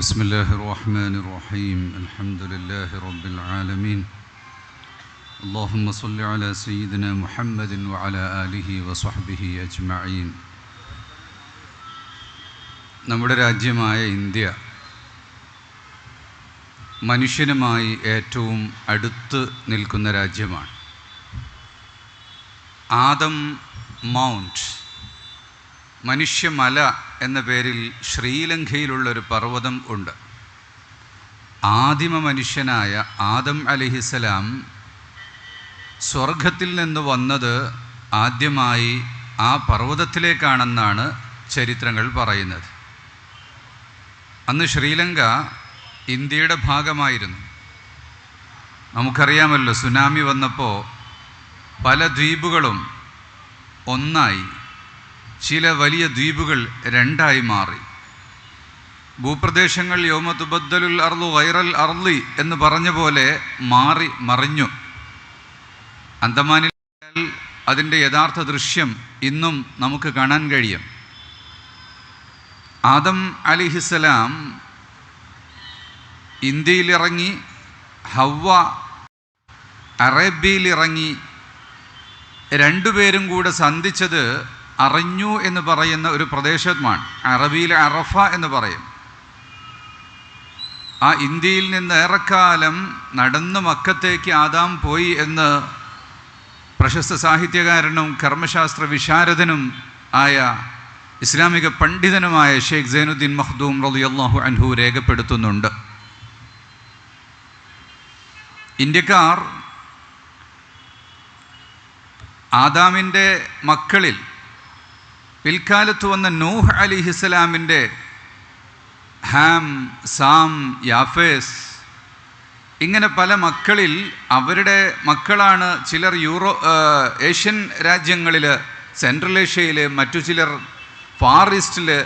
بسم الله الرحمن الرحيم الحمد لله رب العالمين اللهم صل على سيدنا محمد وعلى آله وصحبه أجمعين നമ്മുടെ രാജ്യമായ ഇന്ത്യ മനുഷ്യനുമായി ഏറ്റവും അടുത്ത് നിൽക്കുന്ന രാജ്യമാണ് ആദം മൗണ്ട് മനുഷ്യമല എന്ന പേരിൽ ശ്രീലങ്കയിലുള്ളൊരു പർവതം ഉണ്ട്. ആദിമ മനുഷ്യനായ ആദം അലിഹിസലാം സ്വർഗത്തിൽ നിന്ന് വന്നത് ആദ്യമായി ആ പർവതത്തിലേക്കാണെന്നാണ് ചരിത്രങ്ങൾ പറയുന്നത്. അന്ന് ശ്രീലങ്ക ഇന്ത്യയുടെ ഭാഗമായിരുന്നു. നമുക്കറിയാമല്ലോ സുനാമി വന്നപ്പോൾ പല ദ്വീപുകളും ഒന്നായി. ചില വലിയ ദ്വീപുകൾ രണ്ടായി മാറി. ഭൂപ്രദേശങ്ങൾ യോമതുബദ്ദലുൽ അർലു വൈറൽ അർലി എന്ന് പറഞ്ഞ പോലെ മാറി മറിഞ്ഞു. അന്തമാനിൽ അതിന്റെ യഥാർത്ഥ ദൃശ്യം ഇന്നും നമുക്ക് കാണാൻ കഴിയും. ആദം അലിഹിസലാം ഇന്ത്യയിലിറങ്ങി ഹവ്വ അറേബ്യയിലിറങ്ങി രണ്ടുപേരും കൂടെ സന്ധിച്ചത് അറിഞ്ഞു എന്ന് പറയുന്ന ഒരു പ്രദേശമാണ്. അറബിയിൽ അറഫ എന്ന് പറയും. ആ ഇന്ത്യയിൽ നിന്ന് ഏറെക്കാലം നടന്ന് മക്കത്തേക്ക് ആദാം പോയി എന്ന് പ്രശസ്ത സാഹിത്യകാരനും കർമ്മശാസ്ത്ര വിശാരദനും ആയ ഇസ്ലാമിക പണ്ഡിതനുമായ ഷെയ്ഖ് സൈനുദ്ദീൻ മഖ്ദൂം റലിയല്ലാഹു അൻഹു രേഖപ്പെടുത്തുന്നുണ്ട്. ഇന്ത്യക്കാർ ആദാമിന്റെ മക്കളിൽ പിൽക്കാലത്ത് വന്ന നൂഹ് അലി ഹിസ്ലാമിന്റെ ഹാം സാം യാഫേസ് ഇങ്ങനെ പല മക്കളിൽ അവരുടെ മക്കളാണ് ചിലർ യൂറോ ഏഷ്യൻ രാജ്യങ്ങളിൽ സെൻട്രൽ ഏഷ്യയിൽ മറ്റു ചിലർ ഫാർ ഈസ്റ്റിൽ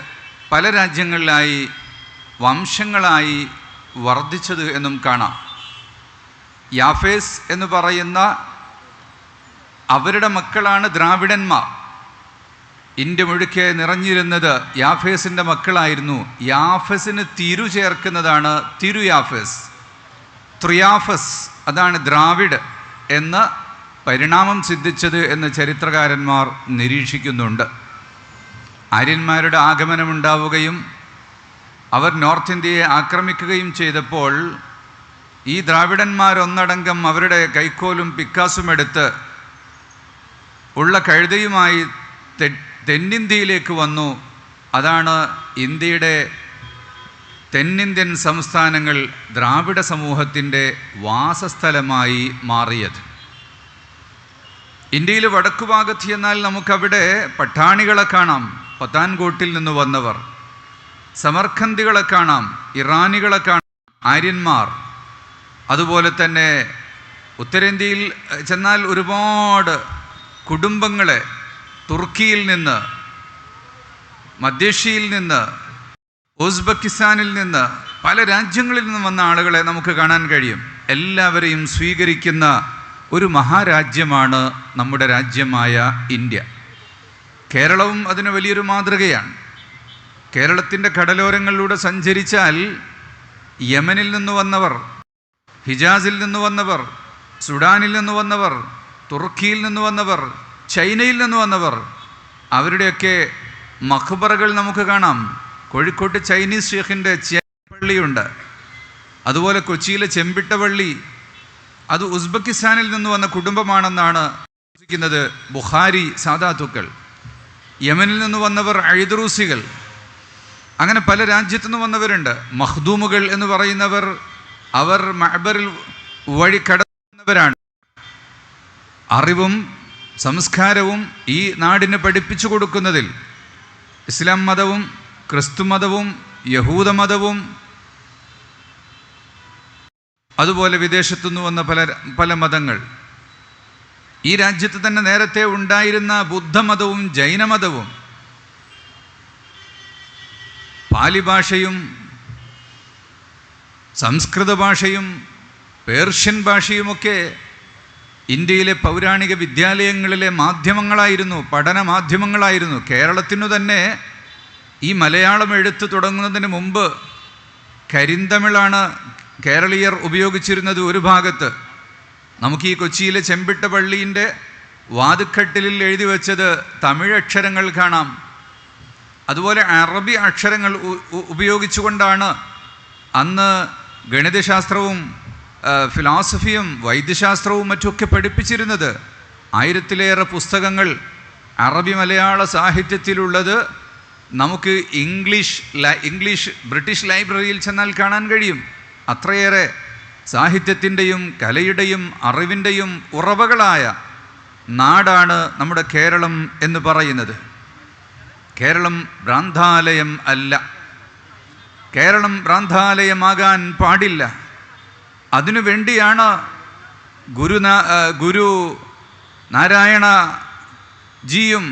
പല രാജ്യങ്ങളിലായി വംശങ്ങളായി വർദ്ധിച്ചത് എന്നും കാണാം. യാഫേസ് എന്ന് പറയുന്ന അവരുടെ മക്കളാണ് ദ്രാവിഡന്മാർ. ഇന്ത്യ മുഴുക്കെ നിറഞ്ഞിരുന്നത് യാഫേസിന്റെ മക്കളായിരുന്നു. യാഫസിന് തിരു ചേർക്കുന്നതാണ് തിരു യാഫസ് ത്രിയാഫസ് അതാണ് ദ്രാവിഡ് എന്ന പരിണാമം സിദ്ധിച്ചത് എന്ന് ചരിത്രകാരന്മാർ നിരീക്ഷിക്കുന്നുണ്ട്. ആര്യന്മാരുടെ ആഗമനമുണ്ടാവുകയും അവർ നോർത്ത് ഇന്ത്യയെ ആക്രമിക്കുകയും ചെയ്തപ്പോൾ ഈ ദ്രാവിഡന്മാരൊന്നടങ്കം അവരുടെ കൈക്കോലും പിക്കാസും എടുത്ത് ഉള്ള കഴുതയുമായി തെന്നിന്ത്യയിലേക്ക് വന്നു. അതാണ് ഇന്ത്യയുടെ തെന്നിന്ത്യൻ സംസ്ഥാനങ്ങൾ ദ്രാവിഡ സമൂഹത്തിന്റെ വാസസ്ഥലമായി മാറിയത്. ഇന്ത്യയിൽ വടക്കുഭാഗത്ത് എന്നാൽ നമുക്കവിടെ പട്ടാണികളെ കാണാം പത്താൻകോട്ടിൽ നിന്ന് വന്നവർ. സമർഖന്തികളെ കാണാം ഇറാനികളെ കാണാം ആര്യന്മാർ. അതുപോലെ തന്നെ ഉത്തരേന്ത്യയിൽ ചെന്നാൽ ഒരുപാട് കുടുംബങ്ങളെ തുർക്കിയിൽ നിന്ന് മധ്യേഷ്യയിൽ നിന്ന് ഉസ്ബെക്കിസ്ഥാനിൽ നിന്ന് പല രാജ്യങ്ങളിൽ നിന്ന് വന്ന ആളുകളെ നമുക്ക് കാണാൻ കഴിയും. എല്ലാവരെയും സ്വീകരിക്കുന്ന ഒരു മഹാരാജ്യമാണ് നമ്മുടെ രാജ്യമായ ഇന്ത്യ. കേരളവും അതിന് വലിയൊരു മാതൃകയാണ്. കേരളത്തിന്റെ കടലോരങ്ങളിലൂടെ സഞ്ചരിച്ചാൽ യമനിൽ നിന്ന് വന്നവർ ഹിജാസിൽ നിന്ന് വന്നവർ സുഡാനിൽ നിന്ന് വന്നവർ തുർക്കിയിൽ നിന്ന് വന്നവർ ചൈനയിൽ നിന്ന് വന്നവർ അവരുടെയൊക്കെ മഖബറകൾ നമുക്ക് കാണാം. കോഴിക്കോട്ട് ചൈനീസ് ഷേഖിന്റെ പള്ളിയുണ്ട്. അതുപോലെ കൊച്ചിയിലെ ചെമ്പിട്ട പള്ളി അത് ഉസ്ബെക്കിസ്ഥാനിൽ നിന്ന് വന്ന കുടുംബമാണെന്നാണ് വിശ്വസിക്കുന്നത് ബുഹാരി സാദാത്തുക്കൾ യമനിൽ നിന്ന് വന്നവർ ഐദ്രൂസികൾ അങ്ങനെ പല രാജ്യത്തു നിന്ന് വന്നവരുണ്ട്. മഹ്ദൂമുകൾ എന്ന് പറയുന്നവർ അവർ മഹബറിൽ വഴി കടന്നവരാണ് അറിവും സംസ്കാരവും ഈ നാടിന് പഠിപ്പിച്ചു കൊടുക്കുന്നതിൽ ഇസ്ലാം മതവും ക്രിസ്തു മതവും യഹൂദ മതവും അതുപോലെ വിദേശത്തുനിന്ന് വന്ന പല പല മതങ്ങൾ. ഈ രാജ്യത്ത് തന്നെ നേരത്തെ ഉണ്ടായിരുന്ന ബുദ്ധമതവും ജൈനമതവും പാലി ഭാഷയും സംസ്കൃത ഭാഷയും പേർഷ്യൻ ഭാഷയുമൊക്കെ ഇന്ത്യയിലെ പൗരാണിക വിദ്യാലയങ്ങളിലെ മാധ്യമങ്ങളായിരുന്നു പഠന മാധ്യമങ്ങളായിരുന്നു. കേരളത്തിനു തന്നെ ഈ മലയാളം എഴുത്ത് തുടങ്ങുന്നതിന് മുമ്പ് കരിന്തമിഴാണ് കേരളീയർ ഉപയോഗിച്ചിരുന്നത് ഒരു ഭാഗത്ത്. നമുക്ക് ഈ കൊച്ചിയിലെ ചെമ്പിട്ട പള്ളീന്റെ വാതുക്കെട്ടിലിൽ എഴുതി വച്ചത് തമിഴ് അക്ഷരങ്ങൾ കാണാം. അതുപോലെ അറബി അക്ഷരങ്ങൾ ഉപയോഗിച്ചുകൊണ്ടാണ് അന്ന് ഗണിതശാസ്ത്രവും ഫിലോസഫിയും വൈദ്യശാസ്ത്രവും മറ്റുമൊക്കെ പഠിപ്പിച്ചിരുന്നത് ആയിരത്തിലേറെ പുസ്തകങ്ങൾ അറബി മലയാള സാഹിത്യത്തിലുള്ളത് നമുക്ക് ഇംഗ്ലീഷ് ഇംഗ്ലീഷ് ബ്രിട്ടീഷ് ലൈബ്രറിയിൽ ചെന്നാൽ കാണാൻ കഴിയും. അത്രയേറെ സാഹിത്യത്തിന്റെയും കലയുടെയും അറിവിന്റെയും ഉറവകളായ നാടാണ് നമ്മുടെ കേരളം എന്ന് പറയുന്നത്. കേരളം ഭ്രാന്താലയം അല്ല. കേരളം ഭ്രാന്താലയമാകാൻ പാടില്ല. അതിനു വേണ്ടിയാണ് ഗുരു ഗുരു നാരായണ ജിയും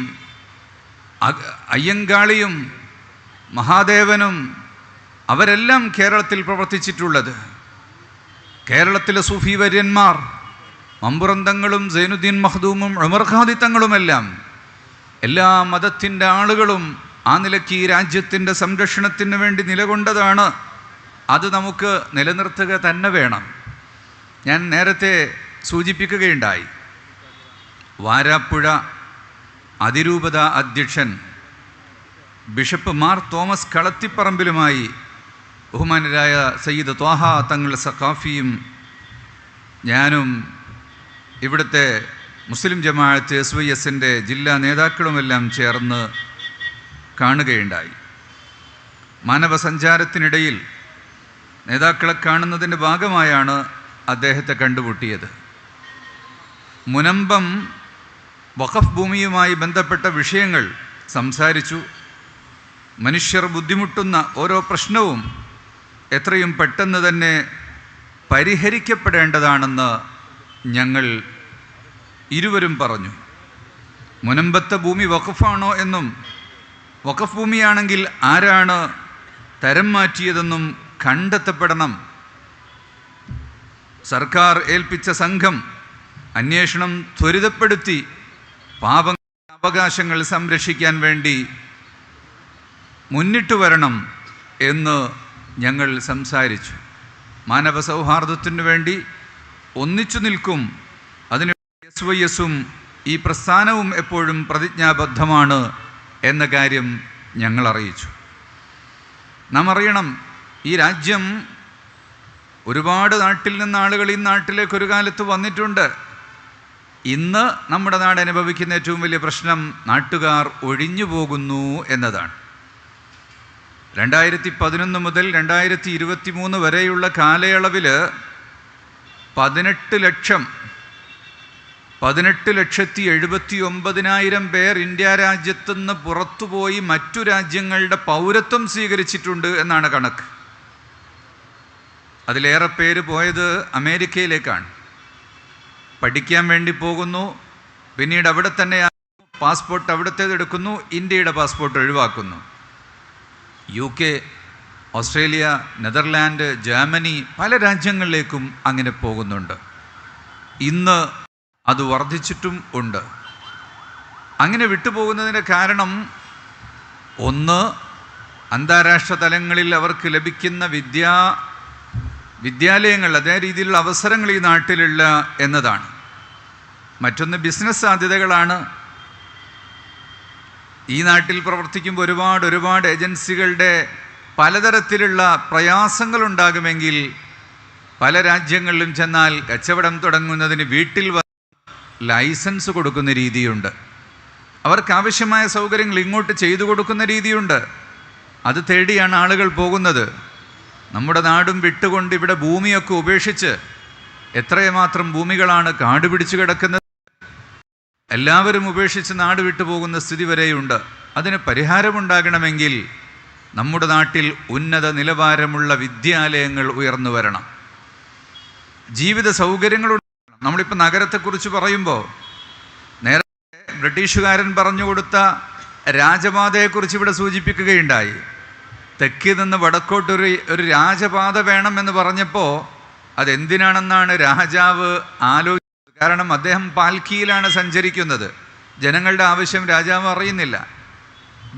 അയ്യങ്കാളിയും മഹാദേവനും അവരെല്ലാം കേരളത്തിൽ പ്രവർത്തിച്ചിട്ടുള്ളത്. കേരളത്തിലെ സൂഫി വര്യന്മാർ മമ്പുറന്തങ്ങളും സൈനുദ്ദീൻ മഹദൂമും ഉമർ ഖാദി തങ്ങളുമെല്ലാം എല്ലാ മതത്തിന്റെ ആളുകളും ആ നിലയ്ക്ക് ഈ രാജ്യത്തിന്റെ സംരക്ഷണത്തിന് വേണ്ടി നിലകൊണ്ടതാണ് അത് നമുക്ക് നിലനിർത്തുക തന്നെ വേണം. ഞാൻ നേരത്തെ സൂചിപ്പിക്കുകയുണ്ടായി. വാരാപ്പുഴ അതിരൂപത അധ്യക്ഷൻ ബിഷപ്പ് മാർ തോമസ് കളത്തിപ്പറമ്പിലുമായി ബഹുമാനരായ സയ്യിദ് ത്വാഹ തങ്ങൾ സഖാഫിയും ഞാനും ഇവിടുത്തെ മുസ്ലിം ജമാഅത്ത് എസ് വൈ എസിന്റെ ജില്ലാ നേതാക്കളുമെല്ലാം ചേർന്ന് കാണുകയുണ്ടായി. മാനവസഞ്ചാരത്തിനിടയിൽ നേതാക്കളെ കാണുന്നതിന്റെ ഭാഗമായാണ് അദ്ദേഹത്തെ കണ്ടുമുട്ടിയത്. മുനമ്പം വഖഫ് ഭൂമിയുമായി ബന്ധപ്പെട്ട വിഷയങ്ങൾ സംസാരിച്ചു. മനുഷ്യർ ബുദ്ധിമുട്ടുന്ന ഓരോ പ്രശ്നവും എത്രയും പെട്ടെന്ന് തന്നെ പരിഹരിക്കപ്പെടേണ്ടതാണെന്ന് ഞങ്ങൾ ഇരുവരും പറഞ്ഞു. മുനമ്പത്തെ ഭൂമി വഖഫാണോ എന്നും വഖഫ് ഭൂമിയാണെങ്കിൽ ആരാണ് തരം മാറ്റിയതെന്നും കണ്ടെത്തപ്പെടണം. സർക്കാർ ഏൽപ്പിച്ച സംഘം അന്വേഷണം ത്വരിതപ്പെടുത്തി പാപ അവകാശങ്ങൾ സംരക്ഷിക്കാൻ വേണ്ടി മുന്നിട്ട് വരണം എന്ന് ഞങ്ങൾ സംസാരിച്ചു. മാനവ സൗഹാർദ്ദത്തിനു വേണ്ടി ഒന്നിച്ചു നിൽക്കും. അതിന് എസ് വൈ എസും ഈ പ്രസ്ഥാനവും എപ്പോഴും പ്രതിജ്ഞാബദ്ധമാണ് എന്ന കാര്യം ഞങ്ങൾ അറിയിച്ചു. നാം അറിയണം ഈ രാജ്യം ഒരുപാട് നാട്ടിൽ നിന്ന് ആളുകൾ ഈ നാട്ടിലേക്ക് ഒരു കാലത്ത് വന്നിട്ടുണ്ട്. ഇന്ന് നമ്മുടെ നാട് അനുഭവിക്കുന്ന ഏറ്റവും വലിയ പ്രശ്നം നാട്ടുകാർ ഒഴിഞ്ഞു പോകുന്നു എന്നതാണ്. രണ്ടായിരത്തി പതിനൊന്ന് മുതൽ രണ്ടായിരത്തി ഇരുപത്തി മൂന്ന് വരെയുള്ള കാലയളവിൽ പതിനെട്ട് ലക്ഷം പതിനെട്ട് ലക്ഷത്തി എഴുപത്തി ഒമ്പതിനായിരം പേർ ഇന്ത്യ രാജ്യത്തുനിന്ന് പുറത്തുപോയി മറ്റു രാജ്യങ്ങളുടെ പൗരത്വം സ്വീകരിച്ചിട്ടുണ്ട് എന്നാണ് കണക്ക്. അതിലേറെ പേര് പോയത് അമേരിക്കയിലേക്കാണ്. പഠിക്കാൻ വേണ്ടി പോകുന്നു. പിന്നീട് അവിടെ തന്നെ പാസ്പോർട്ട് അവിടുത്തേത് എടുക്കുന്നു. ഇന്ത്യയുടെ പാസ്പോർട്ട് ഒഴിവാക്കുന്നു. U K Australia Netherland Germany പല രാജ്യങ്ങളിലേക്കും അങ്ങനെ പോകുന്നുണ്ട്. ഇന്ന് അത് വർദ്ധിച്ചിട്ടും ഉണ്ട്. അങ്ങനെ വിട്ടുപോകുന്നതിന്റെ കാരണം ഒന്ന് അന്താരാഷ്ട്ര തലങ്ങളിൽ അവർക്ക് ലഭിക്കുന്ന വിദ്യാ വിദ്യാലയങ്ങൾ അതേ രീതിയിലുള്ള അവസരങ്ങൾ ഈ നാട്ടിലുള്ള എന്നതാണ്. മറ്റൊന്ന് ബിസിനസ് സാധ്യതകളാണ്. ഈ നാട്ടിൽ പ്രവർത്തിക്കുമ്പോൾ ഒരുപാട് ഒരുപാട് ഏജൻസികളുടെ പലതരത്തിലുള്ള പ്രയാസങ്ങളുണ്ടാകുമെങ്കിൽ പല രാജ്യങ്ങളിലും ചെന്നാൽ കച്ചവടം തുടങ്ങുന്നതിന് വീട്ടിൽ ലൈസൻസ് കൊടുക്കുന്ന രീതിയുണ്ട്. അവർക്ക് ആവശ്യമായ സൗകര്യങ്ങൾ ഇങ്ങോട്ട് ചെയ്തു കൊടുക്കുന്ന രീതിയുണ്ട്. അത് തേടിയാണ് ആളുകൾ പോകുന്നത്. നമ്മുടെ നാടും വിട്ടുകൊണ്ട് ഇവിടെ ഭൂമിയൊക്കെ ഉപേക്ഷിച്ച് എത്രമാത്രം ഭൂമികളാണ് കാട് പിടിച്ചു കിടക്കുന്നത്? എല്ലാവരും ഉപേക്ഷിച്ച് നാട് വിട്ടു പോകുന്ന സ്ഥിതി വരെയുണ്ട്. അതിന് പരിഹാരമുണ്ടാകണമെങ്കിൽ നമ്മുടെ നാട്ടിൽ ഉന്നത നിലവാരമുള്ള വിദ്യാലയങ്ങൾ ഉയർന്നു വരണം. ജീവിത സൗകര്യങ്ങൾ ഉണ്ടാകണം. നമ്മളിപ്പോൾ നഗരത്തെക്കുറിച്ച് പറയുമ്പോൾ നേരത്തെ ബ്രിട്ടീഷുകാരൻ പറഞ്ഞു കൊടുത്ത രാജപാതയെക്കുറിച്ച് ഇവിടെ സൂചിപ്പിക്കുകയുണ്ടായി. തെക്കിൽ നിന്ന് വടക്കോട്ടൊരു ഒരു രാജപാത വേണമെന്ന് പറഞ്ഞപ്പോൾ അതെന്തിനാണെന്നാണ് രാജാവ് ആലോചിച്ചത്? കാരണം അദ്ദേഹം പാൽക്കിയിലാണ് സഞ്ചരിക്കുന്നത്. ജനങ്ങളുടെ ആവശ്യം രാജാവ് അറിയുന്നില്ല.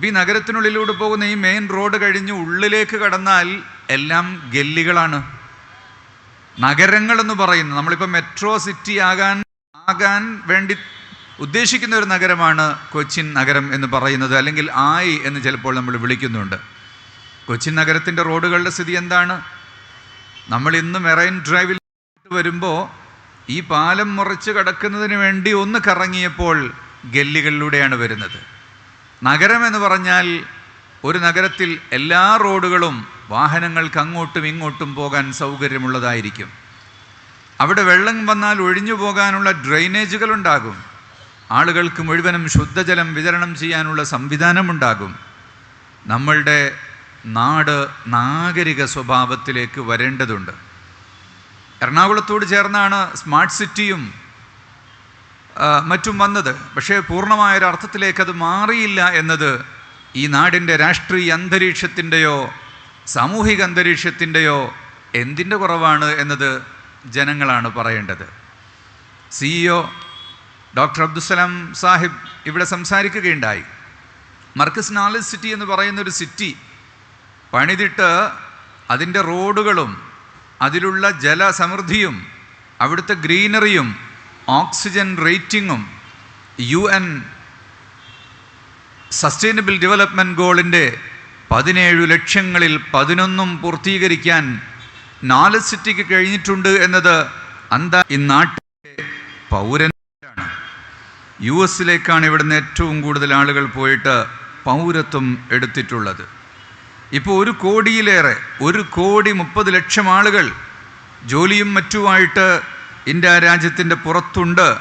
ഈ നഗരത്തിനുള്ളിലൂടെ പോകുന്ന ഈ മെയിൻ റോഡ് കഴിഞ്ഞ് ഉള്ളിലേക്ക് കടന്നാൽ എല്ലാം ഗല്ലികളാണ്. നഗരങ്ങളെന്ന് പറയുന്നു. നമ്മളിപ്പോൾ മെട്രോ സിറ്റി ആകാൻ ആകാൻ വേണ്ടി ഉദ്ദേശിക്കുന്ന ഒരു നഗരമാണ് കൊച്ചിൻ നഗരം എന്ന് പറയുന്നത് അല്ലെങ്കിൽ ആയി എന്ന് ചിലപ്പോൾ നമ്മൾ വിളിക്കുന്നുണ്ട്. കൊച്ചിൻ നഗരത്തിന്റെ റോഡുകളുടെ സ്ഥിതി എന്താണ്? നമ്മൾ ഇന്ന് മെറൈൻ ഡ്രൈവിൽ വരുമ്പോൾ ഈ പാലം മുറിച്ച് കടക്കുന്നതിന് വേണ്ടി ഒന്ന് കറങ്ങിയപ്പോൾ ഗല്ലികളിലൂടെയാണ് വരുന്നത്. നഗരം എന്ന് പറഞ്ഞാൽ ഒരു നഗരത്തിൽ എല്ലാ റോഡുകളും വാഹനങ്ങൾക്ക് അങ്ങോട്ടും ഇങ്ങോട്ടും പോകാൻ സൗകര്യമുള്ളതായിരിക്കും. അവിടെ വെള്ളം വന്നാൽ ഒഴിഞ്ഞു പോകാനുള്ള ഡ്രെയിനേജുകൾ ഉണ്ടാകും. ആളുകൾക്ക് മുഴുവനും ശുദ്ധജലം വിതരണം ചെയ്യാനുള്ള സംവിധാനമുണ്ടാകും നമ്മളുടെ നാട് നാഗരിക സ്വഭാവത്തിലേക്ക് വരേണ്ടതുണ്ട്. എറണാകുളത്തോട് ചേർന്നാണ് സ്മാർട്ട് സിറ്റിയും മറ്റും വന്നത്. പക്ഷേ പൂർണമായൊരർത്ഥത്തിലേക്ക് അത് മാറിയില്ല എന്നത് ഈ നാടിന്റെ രാഷ്ട്രീയ അന്തരീക്ഷത്തിന്റെയോ സാമൂഹിക അന്തരീക്ഷത്തിന്റെയോ എന്തിന്റെ കുറവാണ് എന്നത് ജനങ്ങളാണ് പറയേണ്ടത്. സിഇഒ ഡോക്ടർ അബ്ദുസലാം സാഹിബ് ഇവിടെ സംസാരിക്കുകയുണ്ടായി. മർക്കസ് നോളജ് സിറ്റി എന്ന് പറയുന്നൊരു സിറ്റി പണിതിട്ട് അതിന്റെ റോഡുകളും അതിലുള്ള ജലസമൃദ്ധിയും അവിടുത്തെ ഗ്രീനറിയും ഓക്സിജൻ റേറ്റിങ്ങും യു എൻ സസ്റ്റൈനബിൾ ഡെവലപ്മെന്റ് ഗോളിന്റെ പതിനേഴ് ലക്ഷ്യങ്ങളിൽ പതിനൊന്നും പൂർത്തീകരിക്കാൻ നാല് സിറ്റിക്ക് കഴിഞ്ഞിട്ടുണ്ട് എന്നത് അന്താ ഈ നാട്ടിലെ പൗരനാണ് യു എസിലേക്കാണ് ഇവിടുന്ന് ഏറ്റവും കൂടുതൽ ആളുകൾ പോയിട്ട് പൗരത്വം എടുത്തിട്ടുള്ളത്. ഇപ്പോൾ ഒരു കോടിയിലേറെ ഒരു കോടി മുപ്പത് ലക്ഷം ആളുകൾ ജോലിയും മറ്റുമായിട്ട് ഇന്ത്യ രാജ്യത്തിന്റെ പുറത്തുണ്ട്.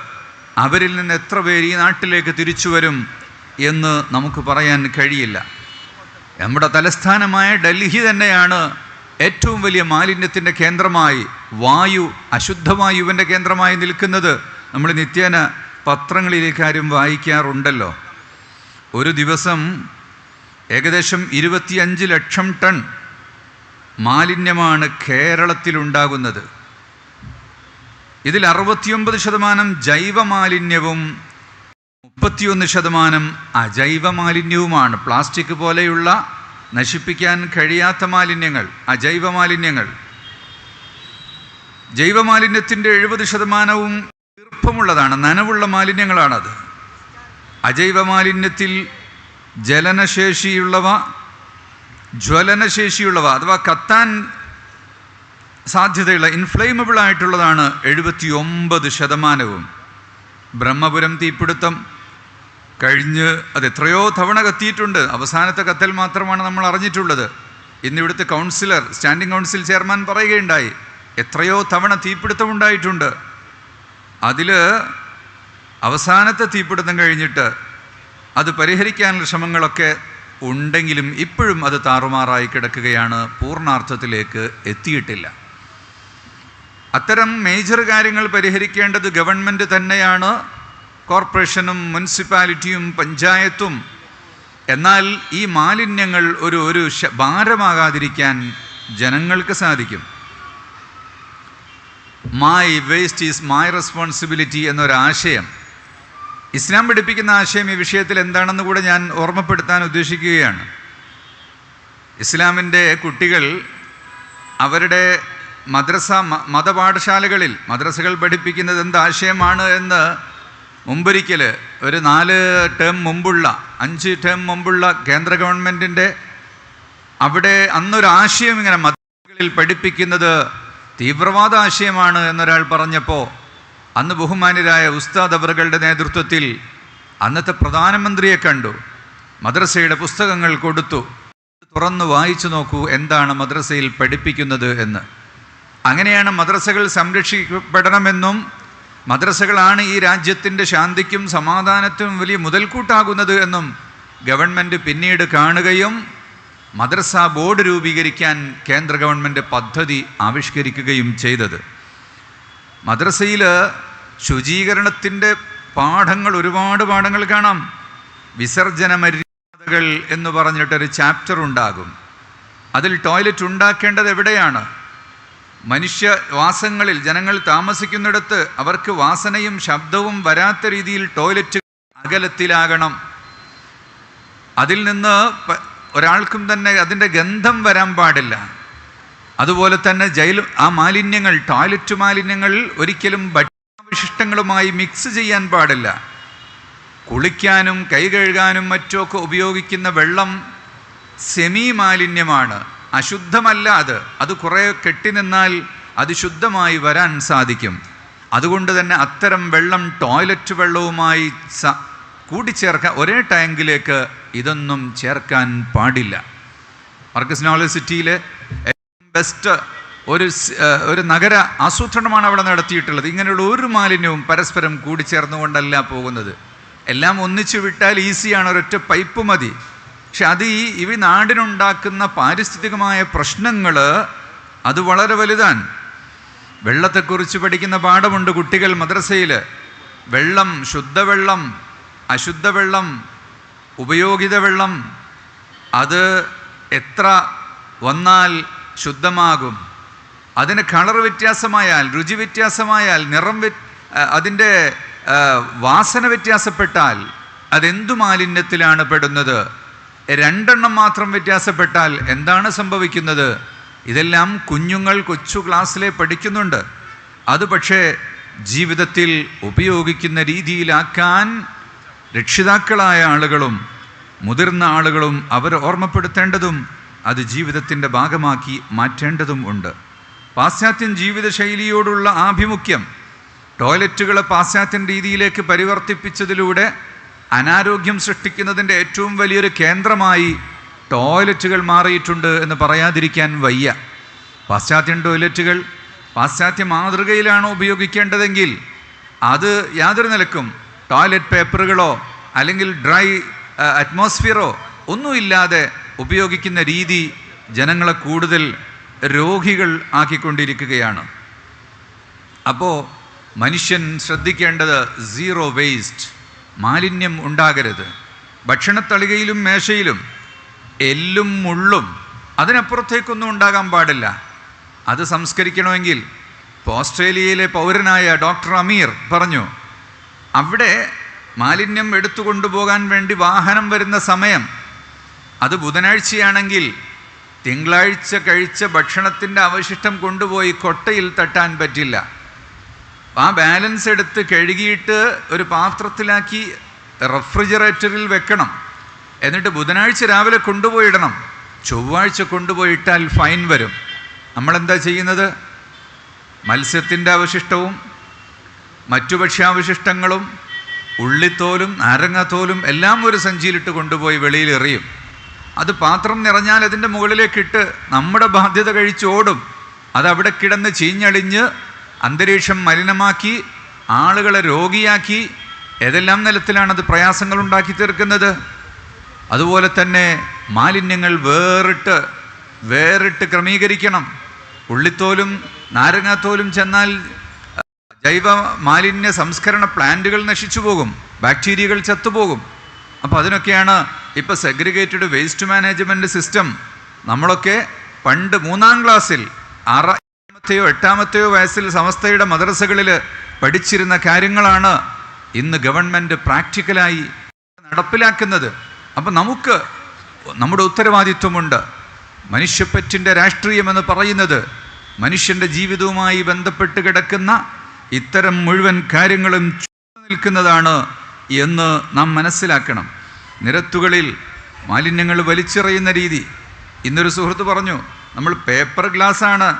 അവരിൽ നിന്ന് എത്ര പേര് ഈ നാട്ടിലേക്ക് തിരിച്ചു വരും എന്ന് നമുക്ക് പറയാൻ കഴിയില്ല. നമ്മുടെ തലസ്ഥാനമായ ഡൽഹി തന്നെയാണ് ഏറ്റവും വലിയ മാലിന്യത്തിന്റെ കേന്ദ്രമായി വായു അശുദ്ധവായുവിന്റെ കേന്ദ്രമായി നിൽക്കുന്നത്. നമ്മൾ നിത്യേന പത്രങ്ങളിൽ ഇക്കാര്യം വായിക്കാറുണ്ടല്ലോ. ഒരു ദിവസം ഏകദേശം ഇരുപത്തിയഞ്ച് ലക്ഷം ടൺ മാലിന്യമാണ് കേരളത്തിലുണ്ടാകുന്നത്. ഇതിൽ അറുപത്തിയൊമ്പത് ശതമാനം ജൈവ മാലിന്യവും മുപ്പത്തിയൊന്ന് ശതമാനം അജൈവ മാലിന്യവുമാണ് പ്ലാസ്റ്റിക് പോലെയുള്ള നശിപ്പിക്കാൻ കഴിയാത്ത മാലിന്യങ്ങൾ അജൈവ മാലിന്യങ്ങൾ ജൈവ മാലിന്യത്തിന്റെ എഴുപത് ശതമാനവും ഈർപ്പമുള്ളതാണ് നനവുള്ള മാലിന്യങ്ങളാണത്. അജൈവ മാലിന്യത്തിൽ ജലനശേഷിയുള്ളവ ജ്വലനശേഷിയുള്ളവ അഥവാ കത്താൻ സാധ്യതയുള്ള ഇൻഫ്ലെയിമബിൾ ആയിട്ടുള്ളതാണ് എഴുപത്തി ഒമ്പത് ശതമാനവും. ബ്രഹ്മപുരം തീപിടുത്തം കഴിഞ്ഞ് അത് എത്രയോ തവണ കത്തിയിട്ടുണ്ട്. അവസാനത്തെ കത്തൽ മാത്രമാണ് നമ്മൾ അറിഞ്ഞിട്ടുള്ളത്. ഇന്ന് ഇവിടുത്തെ കൗൺസിലർ സ്റ്റാൻഡിംഗ് കൗൺസിൽ ചെയർമാൻ പറയുകയുണ്ടായി എത്രയോ തവണ തീപിടുത്തം ഉണ്ടായിട്ടുണ്ട്. അതിൽ അവസാനത്തെ തീപിടുത്തം കഴിഞ്ഞിട്ട് അത് പരിഹരിക്കാനുള്ള ശ്രമങ്ങളൊക്കെ ഉണ്ടെങ്കിലും ഇപ്പോഴും അത് താറുമാറായി കിടക്കുകയാണ്. പൂർണാർത്ഥത്തിലേക്ക് എത്തിയിട്ടില്ല. അത്തരം മേജർ കാര്യങ്ങൾ പരിഹരിക്കേണ്ടത് ഗവൺമെന്റ് തന്നെയാണ്. കോർപ്പറേഷനും മുനിസിപ്പാലിറ്റിയും പഞ്ചായത്തും. എന്നാൽ ഈ മാലിന്യങ്ങൾ ഒരു ഒരു ഭാരമാകാതിരിക്കാൻ ജനങ്ങൾക്ക് സാധിക്കും. My waste is my responsibility എന്നൊരാശയം Islam പഠിപ്പിക്കുന്ന ആശയം ഈ വിഷയത്തിൽ എന്താണെന്ന് കൂടെ ഞാൻ ഓർമ്മപ്പെടുത്താൻ ഉദ്ദേശിക്കുകയാണ്. ഇസ്ലാമിന്റെ കുട്ടികൾ അവരുടെ മദ്രസ മതപാഠശാലകളിൽ മദ്രസകൾ പഠിപ്പിക്കുന്നത് എന്ത് ആശയമാണ് എന്ന് മുമ്പൊരിക്കൽ ഒരു നാല് ടേം മുമ്പുള്ള അഞ്ച് ടേം മുമ്പുള്ള കേന്ദ്ര ഗവൺമെന്റിന്റെ അവിടെ അന്നൊരു ആശയം ഇങ്ങനെ മദ്രസകളിൽ പഠിപ്പിക്കുന്നത് തീവ്രവാദ ആശയമാണ് എന്നൊരാൾ പറഞ്ഞപ്പോൾ അന്ന് ബഹുമാന്യരായ ഉസ്താദ് അവറുകളുടെ നേതൃത്വത്തിൽ അന്നത്തെ പ്രധാനമന്ത്രിയെ കണ്ടു. മദ്രസയുടെ പുസ്തകങ്ങൾ കൊടുത്തു. തുറന്ന് വായിച്ചു നോക്കൂ എന്താണ് മദ്രസയിൽ പഠിപ്പിക്കുന്നത് എന്ന്. അങ്ങനെയാണ് മദ്രസകൾ സംരക്ഷിക്കപ്പെടണമെന്നും മദ്രസകളാണ് ഈ രാജ്യത്തിന്റെ ശാന്തിക്കും സമാധാനത്തിനും വലിയ മുതൽക്കൂട്ടാകുന്നത് എന്നും ഗവൺമെന്റ് പിന്നീട് കാണുകയും മദ്രസ ബോർഡ് രൂപീകരിക്കാൻ കേന്ദ്ര ഗവൺമെന്റ് പദ്ധതി ആവിഷ്കരിക്കുകയും ചെയ്തത്. മദ്രസയിൽ ശുചീകരണത്തിന്റെ പാഠങ്ങൾ ഒരുപാട് പാഠങ്ങൾ കാണാം. വിസർജന മര്യാദകൾ എന്ന് പറഞ്ഞിട്ടൊരു ചാപ്റ്റർ ഉണ്ടാകും. അതിൽ ടോയ്ലറ്റ് ഉണ്ടാക്കേണ്ടത് എവിടെയാണ്? മനുഷ്യവാസങ്ങളിൽ ജനങ്ങൾ താമസിക്കുന്നിടത്ത് അവർക്ക് വാസനയും ശബ്ദവും വരാത്ത രീതിയിൽ ടോയ്ലറ്റ് അകലത്തിലാകണം. അതിൽ നിന്ന് ഒരാൾക്കും തന്നെ അതിന്റെ ഗന്ധം വരാൻ പാടില്ല. അതുപോലെ തന്നെ ജയിൽ ആ മാലിന്യങ്ങൾ ടോയ്ലറ്റ് മാലിന്യങ്ങൾ ഒരിക്കലും ഭക്ഷണാവശിഷ്ടങ്ങളുമായി മിക്സ് ചെയ്യാൻ പാടില്ല. കുളിക്കാനും കൈ കഴുകാനും മറ്റുമൊക്കെ ഉപയോഗിക്കുന്ന വെള്ളം സെമി മാലിന്യമാണ് അശുദ്ധമല്ല അത്. അത് കുറേ കെട്ടിനിന്നാൽ അത് ശുദ്ധമായി വരാൻ സാധിക്കും. അതുകൊണ്ട് തന്നെ അത്തരം വെള്ളം ടോയ്ലറ്റ് വെള്ളവുമായി സ കൂട്ടിച്ചേർക്കാൻ ഒരേ ടാങ്കിലേക്ക് ഇതൊന്നും ചേർക്കാൻ പാടില്ല. മർക്കസ് നോളജ് സിറ്റിയിലെ ബെസ്റ്റ് ഒരു ഒരു നഗര ആസൂത്രണമാണ് അവിടെ നടത്തിയിട്ടുള്ളത്. ഇങ്ങനെയുള്ള ഒരു മാലിന്യവും പരസ്പരം കൂടിച്ചേർന്നുകൊണ്ടല്ല പോകുന്നത്. എല്ലാം ഒന്നിച്ചു വിട്ടാൽ ഈസിയാണ് ഒരൊറ്റ പൈപ്പ് മതി. പക്ഷെ അത് ഈ ഇവ നാടിനുണ്ടാക്കുന്ന പാരിസ്ഥിതികമായ പ്രശ്നങ്ങൾ അത് വളരെ വലുതാണ്. വെള്ളത്തെക്കുറിച്ച് പഠിക്കുന്ന പാഠമുണ്ട് കുട്ടികൾ മദ്രസയിൽ വെള്ളം ശുദ്ധവെള്ളം അശുദ്ധവെള്ളം ഉപയോഗിത വെള്ളം അത് എത്ര വന്നാൽ ശുദ്ധമാകും. അതിന് കളർ വ്യത്യാസമായാൽ രുചി വ്യത്യാസമായാൽ നിറം അതിന്റെ വാസന വ്യത്യാസപ്പെട്ടാൽ അതെന്തു മാലിന്യത്തിലാണ് പെടുന്നത്? രണ്ടെണ്ണം മാത്രം വ്യത്യാസപ്പെട്ടാൽ എന്താണ് സംഭവിക്കുന്നത്? ഇതെല്ലാം കുഞ്ഞുങ്ങൾ കൊച്ചു ക്ലാസ്സിലെ പഠിക്കുന്നുണ്ട്. അത് പക്ഷേ ജീവിതത്തിൽ ഉപയോഗിക്കുന്ന രീതിയിലാക്കാൻ രക്ഷിതാക്കളായ ആളുകളും മുതിർന്ന ആളുകളും അവർ ഓർമ്മപ്പെടുത്തേണ്ടതും അത് ജീവിതത്തിന്റെ ഭാഗമാക്കി മാറ്റേണ്ടതും ഉണ്ട്. പാശ്ചാത്യൻ ജീവിതശൈലിയോടുള്ള ആഭിമുഖ്യം ടോയ്ലറ്റുകളെ പാശ്ചാത്യൻ രീതിയിലേക്ക് പരിവർത്തിപ്പിച്ചതിലൂടെ അനാരോഗ്യം സൃഷ്ടിക്കുന്നതിന്റെ ഏറ്റവും വലിയൊരു കേന്ദ്രമായി ടോയ്ലറ്റുകൾ മാറിയിട്ടുണ്ട് എന്ന് പറയാതിരിക്കാൻ വയ്യ. പാശ്ചാത്യൻ ടോയ്ലറ്റുകൾ പാശ്ചാത്യ മാതൃകയിലാണ് ഉപയോഗിക്കേണ്ടതെങ്കിൽ അത് യാതൊരു നിലക്കും ടോയ്ലറ്റ് പേപ്പറുകളോ അല്ലെങ്കിൽ ഡ്രൈ അറ്റ്മോസ്ഫിയറോ ഒന്നുമില്ലാതെ ഉപയോഗിക്കുന്ന രീതി ജനങ്ങളെ കൂടുതൽ രോഗികൾ ആക്കിക്കൊണ്ടിരിക്കുകയാണ്. അപ്പോൾ മനുഷ്യൻ ശ്രദ്ധിക്കേണ്ടത് സീറോ വേസ്റ്റ് മാലിന്യം ഉണ്ടാകരുത്. ഭക്ഷണത്തളികയിലും മേശയിലും എല്ലും മുള്ളും അതിനപ്പുറത്തേക്കൊന്നും ഉണ്ടാകാൻ പാടില്ല. അത് സംസ്കരിക്കണമെങ്കിൽ ഇപ്പോൾ ഓസ്ട്രേലിയയിലെ പൗരനായ ഡോക്ടർ അമീർ പറഞ്ഞു അവിടെ മാലിന്യം എടുത്തു കൊണ്ടുപോകാൻ വേണ്ടി വാഹനം വരുന്ന സമയം അത് ബുധനാഴ്ചയാണെങ്കിൽ തിങ്കളാഴ്ച കഴിച്ച ഭക്ഷണത്തിന്റെ അവശിഷ്ടം കൊണ്ടുപോയി കൊട്ടയിൽ തട്ടാൻ പറ്റില്ല. ആ ബാലൻസ് എടുത്ത് കഴുകിയിട്ട് ഒരു പാത്രത്തിലാക്കി റെഫ്രിജറേറ്ററിൽ വെക്കണം. എന്നിട്ട് ബുധനാഴ്ച രാവിലെ കൊണ്ടുപോയിടണം. ചൊവ്വാഴ്ച കൊണ്ടുപോയിട്ടാൽ ഫൈൻ വരും. നമ്മളെന്താ ചെയ്യുന്നത്? മത്സ്യത്തിന്റെ അവശിഷ്ടവും മറ്റു ഭക്ഷ്യാവശിഷ്ടങ്ങളും ഉള്ളിത്തോലും നാരങ്ങാത്തോലും എല്ലാം ഒരു സഞ്ചിയിലിട്ട് കൊണ്ടുപോയി വെളിയിൽ എറിയും അത് പാത്രം നിറഞ്ഞാൽ അതിന്റെ മുകളിലേക്കിട്ട് നമ്മുടെ ബാധ്യത കഴിച്ചോടും അത് അവിടെ കിടന്ന് ചീഞ്ഞളിഞ്ഞ് അന്തരീക്ഷം മലിനമാക്കി ആളുകളെ രോഗിയാക്കി ഏതെല്ലാം നിലത്തിലാണ് അത് പ്രയാസങ്ങൾ ഉണ്ടാക്കി തീർക്കുന്നത്? അതുപോലെ തന്നെ മാലിന്യങ്ങൾ വേറിട്ട് വേറിട്ട് ക്രമീകരിക്കണം. ഉള്ളിത്തോലും നാരങ്ങാത്തോലും ചെന്നാൽ ജൈവ മാലിന്യ സംസ്കരണ പ്ലാന്റുകൾ നശിച്ചു പോകും. ബാക്ടീരിയകൾ ചത്തുപോകും. അപ്പോൾ അതിനൊക്കെയാണ് ഇപ്പോൾ സെഗ്രിഗേറ്റഡ് വേസ്റ്റ് മാനേജ്മെന്റ് സിസ്റ്റം നമ്മളൊക്കെ പണ്ട് മൂന്നാം ക്ലാസ്സിൽ ആറാമത്തെയോ എട്ടാമത്തെയോ വയസ്സിൽ സമസ്തയുടെ മദ്രസകളിൽ പഠിച്ചിരുന്ന കാര്യങ്ങളാണ് ഇന്ന് ഗവൺമെന്റ് പ്രാക്ടിക്കലായി നടപ്പിലാക്കുന്നത്. അപ്പം നമുക്ക് നമ്മുടെ ഉത്തരവാദിത്വമുണ്ട്. മനുഷ്യപ്പറ്റിന്റെ രാഷ്ട്രീയമെന്ന് പറയുന്നത് മനുഷ്യന്റെ ജീവിതവുമായി ബന്ധപ്പെട്ട് കിടക്കുന്ന ഇത്തരം മുഴുവൻ കാര്യങ്ങളും നിൽക്കുന്നതാണ് എന്ന് നാം മനസ്സിലാക്കണം. നിരത്തുകളിൽ മാലിന്യങ്ങൾ വലിച്ചെറിയുന്ന രീതി. ഇന്നൊരു സുഹൃത്ത് പറഞ്ഞു നമ്മൾ പേപ്പർ ഗ്ലാസ്സാണ്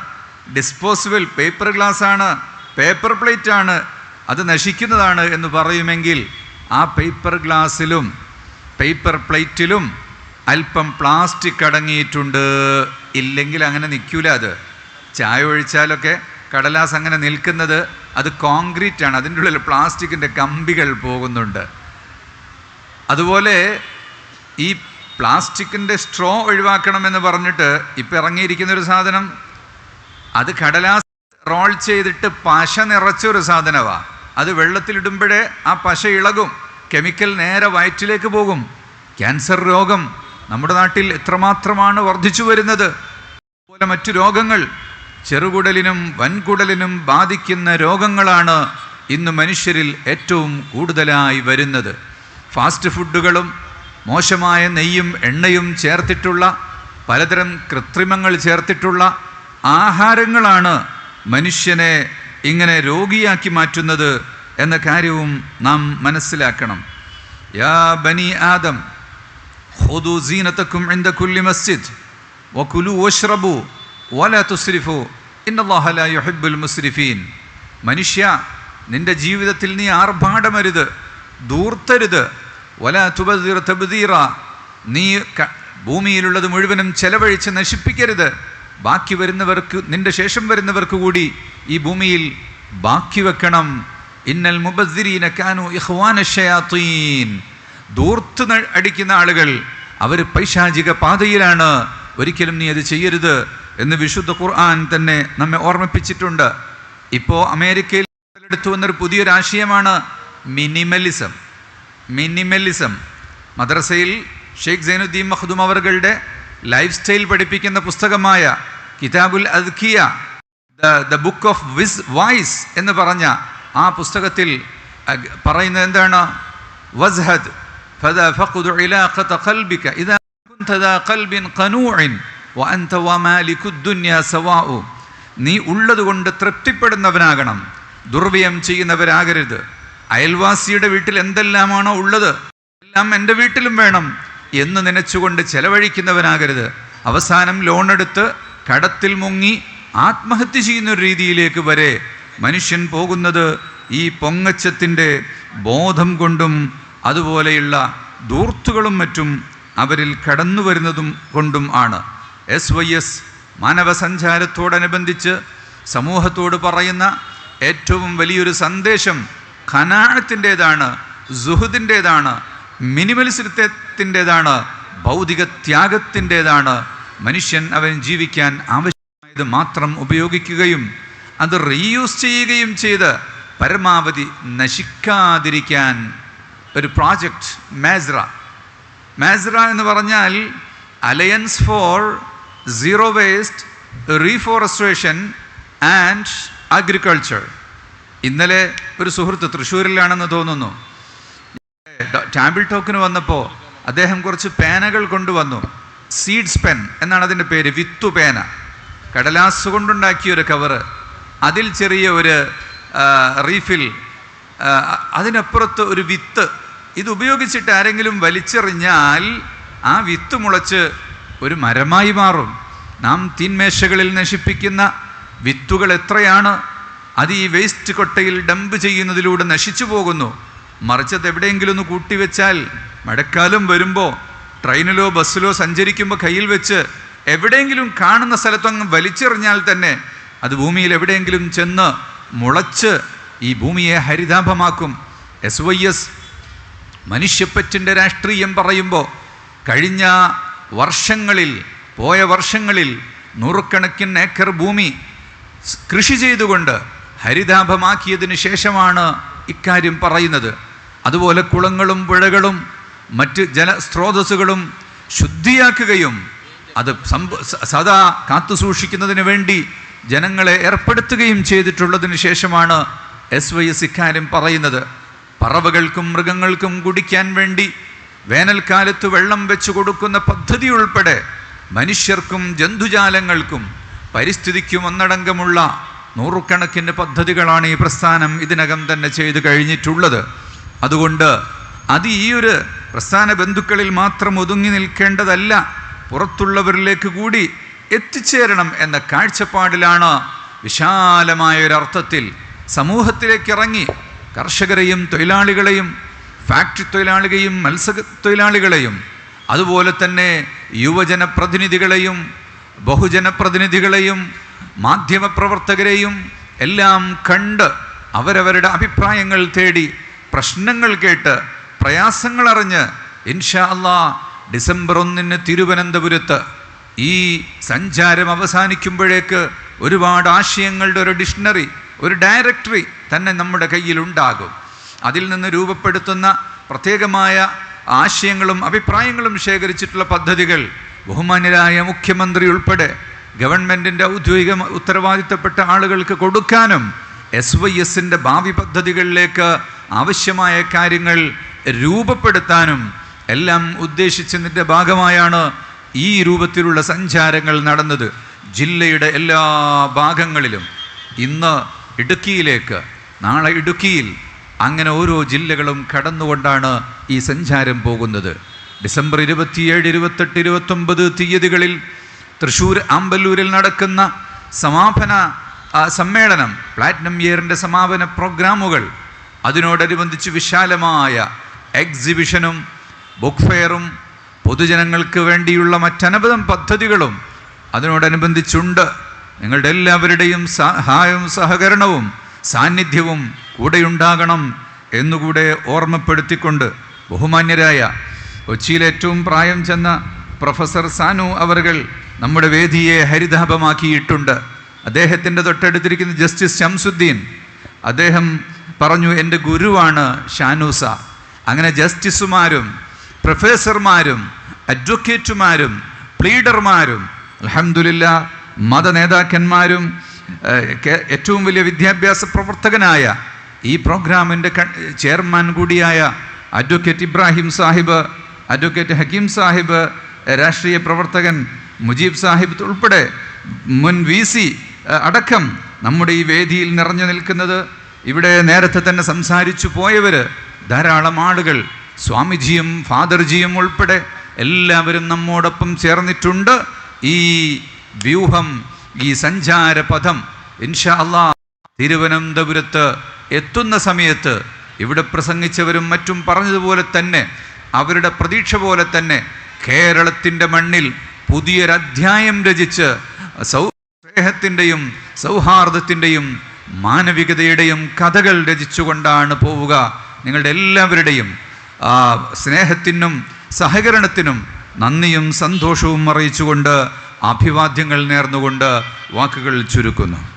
ഡിസ്പോസിബിൾ പേപ്പർ ഗ്ലാസ്സാണ് പേപ്പർ പ്ലേറ്റ് ആണ് അത് നശിക്കുന്നതാണ് എന്ന് പറയുമെങ്കിൽ ആ പേപ്പർ ഗ്ലാസ്സിലും പേപ്പർ പ്ലേറ്റിലും അല്പം പ്ലാസ്റ്റിക് അടങ്ങിയിട്ടുണ്ട്. ഇല്ലെങ്കിൽ അങ്ങനെ നിൽക്കൂല അത്. ചായ ഒഴിച്ചാലൊക്കെ കടലാസ് അങ്ങനെ നിൽക്കുന്നത് അത് കോൺക്രീറ്റ് ആണ് അതിന്റെ ഉള്ളിൽ പ്ലാസ്റ്റിക്കിന്റെ കമ്പികൾ പോകുന്നുണ്ട്. അതുപോലെ ഈ പ്ലാസ്റ്റിക്കിന്റെ സ്ട്രോ ഒഴിവാക്കണമെന്ന് പറഞ്ഞിട്ട് ഇപ്പം ഇറങ്ങിയിരിക്കുന്ന ഒരു സാധനം അത് കടലാസ് റോൾ ചെയ്തിട്ട് പശ നിറച്ചൊരു സാധനമാണ് അത് വെള്ളത്തിലിടുമ്പോഴേ ആ പശ ഇളകും. കെമിക്കൽ നേരെ വയറ്റിലേക്ക് പോകും. ക്യാൻസർ രോഗം നമ്മുടെ നാട്ടിൽ എത്രമാത്രമാണ് വർദ്ധിച്ചു വരുന്നത്? അതുപോലെ മറ്റു രോഗങ്ങൾ ചെറുകുടലിനും വൻകുടലിനും ബാധിക്കുന്ന രോഗങ്ങളാണ് ഇന്ന് മനുഷ്യരിൽ ഏറ്റവും കൂടുതലായി വരുന്നത്. ഫാസ്റ്റ് ഫുഡുകളും മോശമായ നെയ്യും എണ്ണയും ചേർത്തിട്ടുള്ള പലതരം കൃത്രിമങ്ങൾ ചേർത്തിട്ടുള്ള ആഹാരങ്ങളാണ് മനുഷ്യനെ ഇങ്ങനെ രോഗിയാക്കി മാറ്റുന്നത് എന്ന കാര്യവും നാം മനസ്സിലാക്കണം. യാ ബനി ആദം ഹുദു സീനത്തക്കും ഇന്ദ കുല്ലി മസ്ജിദ് വക്കുലു ഓഷ്റബു മുസ്രിഫീൻ. മനുഷ്യ നിന്റെ ജീവിതത്തിൽ നീ ആർഭാടമരുത് ദൂർത്തരുത് വല തുബീർ തബുദീറ. നീ ഭൂമിയിലുള്ളത് മുഴുവനും ചെലവഴിച്ച് നശിപ്പിക്കരുത്. ബാക്കി വരുന്നവർക്ക് നിന്റെ ശേഷം വരുന്നവർക്ക് കൂടി ഈ ഭൂമിയിൽ ബാക്കി വെക്കണം. ഇന്നൽ മുബദ്ദിരീന കാനു ഇഹ്വാനഷയാത്തീൻ ദൂർത്ത് അടിക്കുന്ന ആളുകൾ അവർ പൈശാചിക പാതയിലാണ്. ഒരിക്കലും നീ അത് ചെയ്യരുത്. എന്ന് വിശുദ്ധ ഖുർആൻ തന്നെ നമ്മെ ഓർമ്മിപ്പിച്ചിട്ടുണ്ട്. ഇപ്പോൾ അമേരിക്കയിൽ എടുത്തു വന്നൊരു പുതിയൊരാശയമാണ് മിനിമലിസം. മിനിമലിസം. മദ്രസയിൽ ഷെയ്ഖ് സൈനുദ്ദീൻ മഹ്ദൂം അവർകളുടെ ലൈഫ് സ്റ്റൈൽ പഠിപ്പിക്കുന്ന പുസ്തകമായ കിതാബുൽ അദ്ഖിയ the the book of whis wise എന്ന് പറഞ്ഞ ആ പുസ്തകത്തിൽ പറയുന്നത് എന്താണ്? വസ്ഹദ്. ഫദ ഫഖുദു ഇലാഖത ഖൽബിക. ഇദാ കുൻത ദാ ഖൽബിൻ ഖനൂഇൻ. സവാഉ. നീ ഉള്ളതുകൊണ്ട് തൃപ്തിപ്പെടുന്നവനാകണം. ദുർവ്യം ചെയ്യുന്നവരാകരുത്. അയൽവാസിയുടെ വീട്ടിൽ എന്തെല്ലാമാണോ ഉള്ളത്? എല്ലാം എന്റെ വീട്ടിലും വേണം എന്ന് നനച്ചുകൊണ്ട് ചെലവഴിക്കുന്നവനാകരുത്. അവസാനം ലോണെടുത്ത് കടത്തിൽ മുങ്ങി ആത്മഹത്യ ചെയ്യുന്ന ഒരു രീതിയിലേക്ക് വരെ മനുഷ്യൻ പോകുന്നത് ഈ പൊങ്ങച്ചത്തിന്റെ ബോധം കൊണ്ടും അതുപോലെയുള്ള ദൂർത്തുകളും മറ്റും അവരിൽ കടന്നു വരുന്നതും കൊണ്ടും ആണ്. എസ് വൈ എസ് മാനവസഞ്ചാരത്തോടനുബന്ധിച്ച് സമൂഹത്തോട് പറയുന്ന ഏറ്റവും വലിയൊരു സന്ദേശം ഖനാനത്തിന്റേതാണ് സുഹൃത്തിന്റെതാണ് മിനിമലിസത്തിന്റെതാണ് ഭൗതിക ത്യാഗത്തിന്റെതാണ് മനുഷ്യൻ അവൻ ജീവിക്കാൻ ആവശ്യമായത് മാത്രം ഉപയോഗിക്കുകയും അത് റീയൂസ് ചെയ്യുകയും ചെയ്ത് പരമാവധി നശിക്കാതിരിക്കാൻ ഒരു പ്രോജക്റ്റ് മാസ്ര. മാസ്ര എന്ന് പറഞ്ഞാൽ alliance for zero waste reforestation and agriculture ഇന്നലെ ഒരു സുഹൃത്ത് തൃശ്ശൂരിലാണെന്ന് തോന്നുന്നു. ടാമ്പിൾ ടോക്കിന് വന്നപ്പോൾ അദ്ദേഹം കുറച്ച് പേനകൾ കൊണ്ടുവന്നു. സീഡ്സ് പെൻ എന്നാണ് അതിന്റെ പേര് വിത്തു പേന. കടലാസ് കൊണ്ടുണ്ടാക്കിയ ഒരു കവറ് അതിൽ ചെറിയ ഒരു റീഫിൽ അതിനപ്പുറത്ത് ഒരു വിത്ത്. ഇത് ഉപയോഗിച്ചിട്ട് ആരെങ്കിലും വലിച്ചെറിഞ്ഞാൽ ആ വിത്ത് മുളച്ച് ഒരു മരമായി മാറും. നാം തീന്മേശകളിൽ നശിപ്പിക്കുന്ന വിത്തുകൾ എത്രയാണ്? അത് ഈ വേസ്റ്റ് കൊട്ടയിൽ ഡംപ് ചെയ്യുന്നതിലൂടെ നശിച്ചു പോകുന്നു. മറിച്ചത് എവിടെയെങ്കിലും ഒന്ന് കൂട്ടിവെച്ചാൽ മഴക്കാലം വരുമ്പോൾ ട്രെയിനിലോ ബസ്സിലോ സഞ്ചരിക്കുമ്പോൾ കയ്യിൽ വെച്ച് എവിടെയെങ്കിലും കാണുന്ന സ്ഥലത്തങ്ങ് വലിച്ചെറിഞ്ഞാൽ തന്നെ അത് ഭൂമിയിൽ എവിടെയെങ്കിലും ചെന്ന് മുളച്ച് ഈ ഭൂമിയെ ഹരിതാഭമാക്കും. എസ് വൈ എസ് മനുഷ്യപ്പറ്റിന്റെ രാഷ്ട്രീയം പറയുമ്പോൾ കഴിഞ്ഞ വർഷങ്ങളിൽ പോയ വർഷങ്ങളിൽ നൂറുകണക്കിന് ഏക്കർ ഭൂമി കൃഷി ചെയ്തുകൊണ്ട് ഹരിതാഭമാക്കിയതിന് ശേഷമാണ് ഇക്കാര്യം പറയുന്നത്. അതുപോലെ കുളങ്ങളും പുഴകളും മറ്റ് ജലസ്രോതസ്സുകളും ശുദ്ധിയാക്കുകയും അത് സംഭ സദാ കാത്തുസൂക്ഷിക്കുന്നതിന് വേണ്ടി ജനങ്ങളെ ഏർപ്പെടുത്തുകയും ചെയ്തിട്ടുള്ളതിന് ശേഷമാണ് എസ് വൈ എസ് ഇക്കാര്യം പറയുന്നത്. പറവകൾക്കും മൃഗങ്ങൾക്കും കുടിക്കാൻ വേണ്ടി വേനൽക്കാലത്ത് വെള്ളം വെച്ചു കൊടുക്കുന്ന പദ്ധതി ഉൾപ്പെടെ മനുഷ്യർക്കും ജന്തുജാലങ്ങൾക്കും പരിസ്ഥിതിക്കും ഒന്നടങ്കമുള്ള നൂറുകണക്കിന് പദ്ധതികളാണ് ഈ പ്രസ്ഥാനം ഇതിനകം തന്നെ ചെയ്തു കഴിഞ്ഞിട്ടുള്ളത്. അതുകൊണ്ട് അത് ഈ ഒരു പ്രസ്ഥാന ബന്ധുക്കളിൽ മാത്രം ഒതുങ്ങി നിൽക്കേണ്ടതല്ല പുറത്തുള്ളവരിലേക്ക് കൂടി എത്തിച്ചേരണം എന്ന കാഴ്ചപ്പാടിലാണ് വിശാലമായ ഒരർത്ഥത്തിൽ സമൂഹത്തിലേക്ക് ഇറങ്ങി കർഷകരെയും തൊഴിലാളികളെയും ഫാക്ടറി തൊഴിലാളികളെയും മത്സ്യ തൊഴിലാളികളെയും അതുപോലെ തന്നെ യുവജന പ്രതിനിധികളെയും ബഹുജന പ്രതിനിധികളെയും മാധ്യമ പ്രവർത്തകരെയും എല്ലാം കണ്ട് അവരവരുടെ അഭിപ്രായങ്ങൾ തേടി പ്രശ്നങ്ങൾ കേട്ട് പ്രയാസങ്ങൾ അറിഞ്ഞ് ഇൻഷാ അള്ളാ ഡിസംബർ ഒന്നിന് തിരുവനന്തപുരത്ത് ഈ സഞ്ചാരം അവസാനിക്കുമ്പോഴേക്ക് ഒരുപാട് ആശയങ്ങളുടെ ഒരു ഡിക്ഷണറി ഒരു ഡയറക്ടറി തന്നെ നമ്മുടെ കയ്യിലുണ്ടാകും. അതിൽ നിന്ന് രൂപപ്പെടുത്തുന്ന പ്രത്യേകമായ ആശയങ്ങളും അഭിപ്രായങ്ങളും ശേഖരിച്ചിട്ടുള്ള പദ്ധതികൾ ബഹുമാന്യരായ മുഖ്യമന്ത്രി ഉൾപ്പെടെ ഗവൺമെന്റിന്റെ ഔദ്യോഗിക ഉത്തരവാദിത്തപ്പെട്ട ആളുകൾക്ക് കൊടുക്കാനും എസ് വൈ എസിന്റെ ഭാവി പദ്ധതികളിലേക്ക് ആവശ്യമായ കാര്യങ്ങൾ രൂപപ്പെടുത്താനും എല്ലാം ഉദ്ദേശിച്ചതിന്റെ ഭാഗമായാണ് ഈ രൂപത്തിലുള്ള സഞ്ചാരങ്ങൾ നടന്നത്. ജില്ലയുടെ എല്ലാ ഭാഗങ്ങളിലും. ഇന്ന് ഇടുക്കിയിലേക്ക് നാളെ ഇടുക്കിയിൽ അങ്ങനെ ഓരോ ജില്ലകളും കടന്നുകൊണ്ടാണ് ഈ സഞ്ചാരം പോകുന്നത്. ഡിസംബർ ഇരുപത്തിയേഴ് ഇരുപത്തെട്ട് ഇരുപത്തൊമ്പത് തീയതികളിൽ തൃശ്ശൂർ ആമ്പല്ലൂരിൽ നടക്കുന്ന സമാപന സമ്മേളനം പ്ലാറ്റിനം ഇയറിന്റെ സമാപന പ്രോഗ്രാമുകൾ അതിനോടനുബന്ധിച്ച് വിശാലമായ എക്സിബിഷനും ബുക്ക് ഫെയറും പൊതുജനങ്ങൾക്ക് വേണ്ടിയുള്ള മറ്റനവധം പദ്ധതികളും അതിനോടനുബന്ധിച്ചുണ്ട്. നിങ്ങളുടെ എല്ലാവരുടെയും സഹായവും സഹകരണവും സാന്നിധ്യവും കൂടെയുണ്ടാകണം എന്നുകൂടെ ഓർമ്മപ്പെടുത്തിക്കൊണ്ട് ബഹുമാന്യരായ കൊച്ചിയിൽ ഏറ്റവും പ്രായം ചെന്ന പ്രൊഫസർ സാനു അവർകൾ നമ്മുടെ വേദിയെ ഹരിതാപമാക്കിയിട്ടുണ്ട് അദ്ദേഹത്തിന്റെ തൊട്ടടുത്തിരിക്കുന്ന ജസ്റ്റിസ് ശംസുദ്ദീൻ അദ്ദേഹം പറഞ്ഞു എന്റെ ഗുരുവാണ് ഷാനൂസ അങ്ങനെ ജസ്റ്റിസുമാരും പ്രൊഫസർമാരും അഡ്വക്കേറ്റുമാരും പ്ലീഡർമാരും അലഹമുല്ല മത നേതാക്കന്മാരും ഏഹ്, കേ- ഏറ്റവും വലിയ വിദ്യാഭ്യാസ പ്രവർത്തകനായ ഈ പ്രോഗ്രാമിന്റെ ചെയർമാൻ കൂടിയായ അഡ്വക്കേറ്റ് ഇബ്രാഹിം സാഹിബ് അഡ്വക്കേറ്റ് ഹക്കീം സാഹിബ് രാഷ്ട്രീയ പ്രവർത്തകൻ മുജീബ് സാഹിബ് ഉൾപ്പെടെ മുൻ വി സി അടക്കം നമ്മുടെ ഈ വേദിയിൽ നിറഞ്ഞു നിൽക്കുന്നത്. ഇവിടെ നേരത്തെ തന്നെ സംസാരിച്ചു പോയവർ ധാരാളം ആളുകൾ സ്വാമിജിയും ഫാദർജിയും ഉൾപ്പെടെ എല്ലാവരും നമ്മോടൊപ്പം ചേർന്നിട്ടുണ്ട്. ഈ വ്യൂഹം ഈ സഞ്ചാരപഥം ഇൻഷാ അള്ളാ തിരുവനന്തപുരത്ത് എത്തുന്ന സമയത്ത് ഇവിടെ പ്രസംഗിച്ചവരും മറ്റും പറഞ്ഞതുപോലെ തന്നെ അവരുടെ പ്രതീക്ഷ പോലെ തന്നെ കേരളത്തിന്റെ മണ്ണിൽ പുതിയൊരധ്യായം രചിച്ച് സൗ സ്നേഹത്തിന്റെയും സൗഹാർദ്ദത്തിന്റെയും മാനവികതയുടെയും കഥകൾ രചിച്ചുകൊണ്ടാണ് പോവുക. നിങ്ങളുടെ എല്ലാവരുടെയും സ്നേഹത്തിനും സഹകരണത്തിനും നന്ദിയും സന്തോഷവും അറിയിച്ചുകൊണ്ട് അഭിവാദ്യങ്ങൾ നേർന്നുകൊണ്ട് വാക്കുകൾ ചുരുക്കുന്നു.